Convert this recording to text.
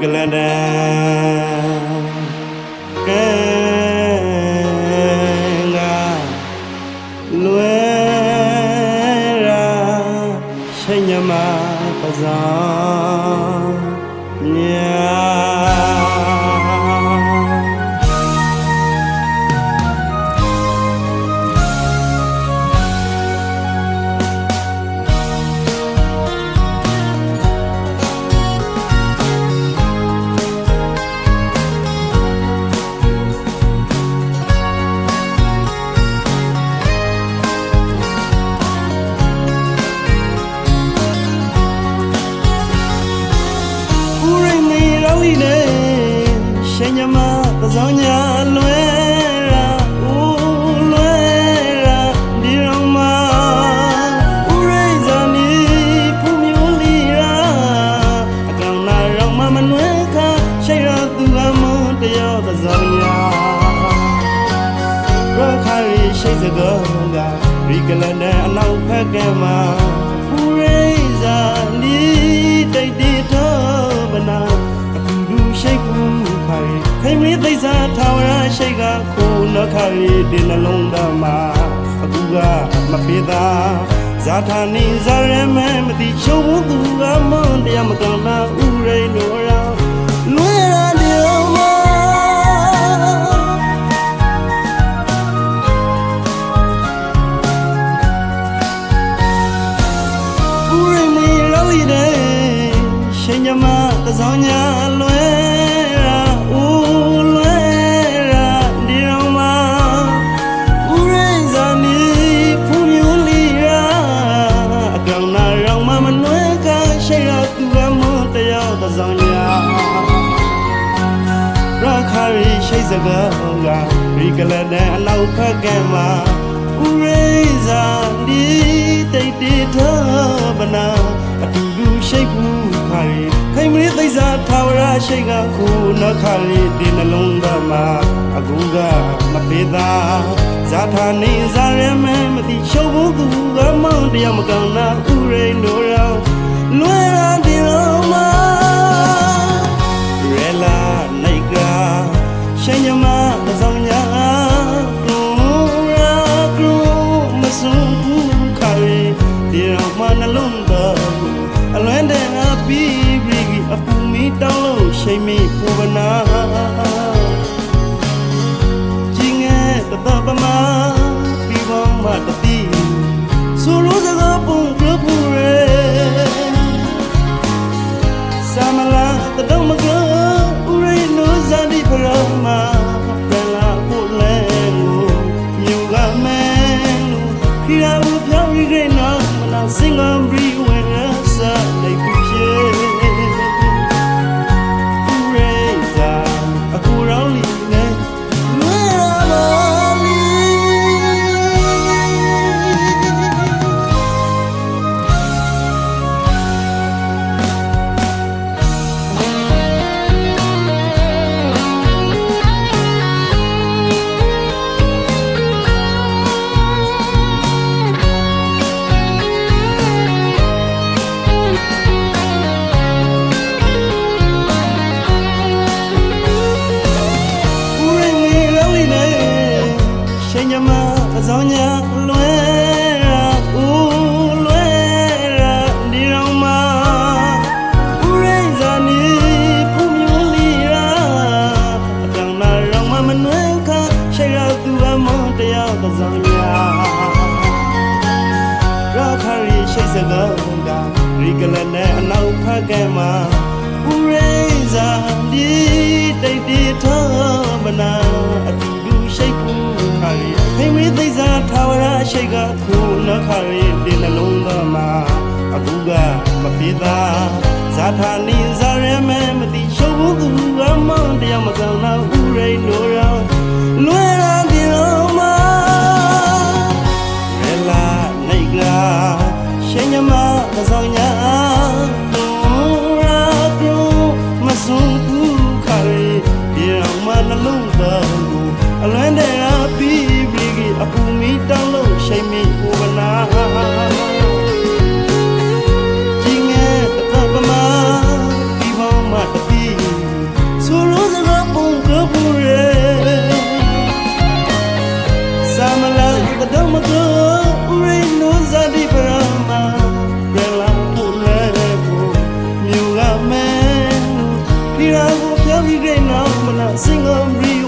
ကလန်ဒန်ကဲငါလွယ်ရာရှိညမပဇာညာ သစောင်းညာရခါရီရှိစကောကရီကလန်နဲ့အနောက်ဖက်ကမှာဦးရိဇာနီတိတ်တီတော့မနာအကူဒူရှိတ်ကူခါရီ ခိမရီသိစာထာဝရရှိတ်ကခိုးနှခါရီဒီနှလုံးသားမှာအကူကမပေးသာဇာထာနီဇာရမဲမတိချုံဘူးသူကမွန်တရားမကန်တာဥရိတို့ရာလွေရာဒီအောင်မဦးရိမေရောင်းလီတဲ့ရှင်ညမသစောင်းညာလွဲ စကားကရီကလတဲ့အနောက်ဖက်ကမှာဦးရိဇာနီတိတ်တီတော့မနာအတူတူရှိတ်ဘူးခါရီခိမရီသိစာထာဝရရှိတ်ကခုနခါရီဒီနှလုံးသားမှာအကူကမပေးသာဇာထာနေဇာရမဲမတိရှုပ်ဘူးသူကမောင်တရားမကန်နာဥရိန်တို့ရော ရှိန် ညမအစောင်းညာလွဲရာဦးလွဲရာဒီရောင်မဦးရင်းဇာနီဖူမျိုးလီရာအကောင်နာရောင်မမနွဲခါရှိရသူအမွန်တယောက်သစောင်းညာရခါရီရှိစကားကရီကလနဲ့အနောက်ဖက်ကမှာဦးရင်းဇာဒီတိတ်တီထောမနာအတူတူရှိတ် ကခုနခါရီဒီနှလုံးသားမှာအခုကမပြေသာဇာထာနီဇာရမဲမတိရှုပ်ဘူးသူကမောင်တရားမကောင်တော့ဥရိန်တို့ရောလွယ်ရာဒီရောမှာရဲလာနိုင်ကရှင်ညမသစောင်းညာတူရာကရူမစုံဘူးခါရီဒီအောင်မနှလုံးသားကိုအလွမ်းတဲ့အပီးဘီကီအပူမီတောင်း every day now when I sing a real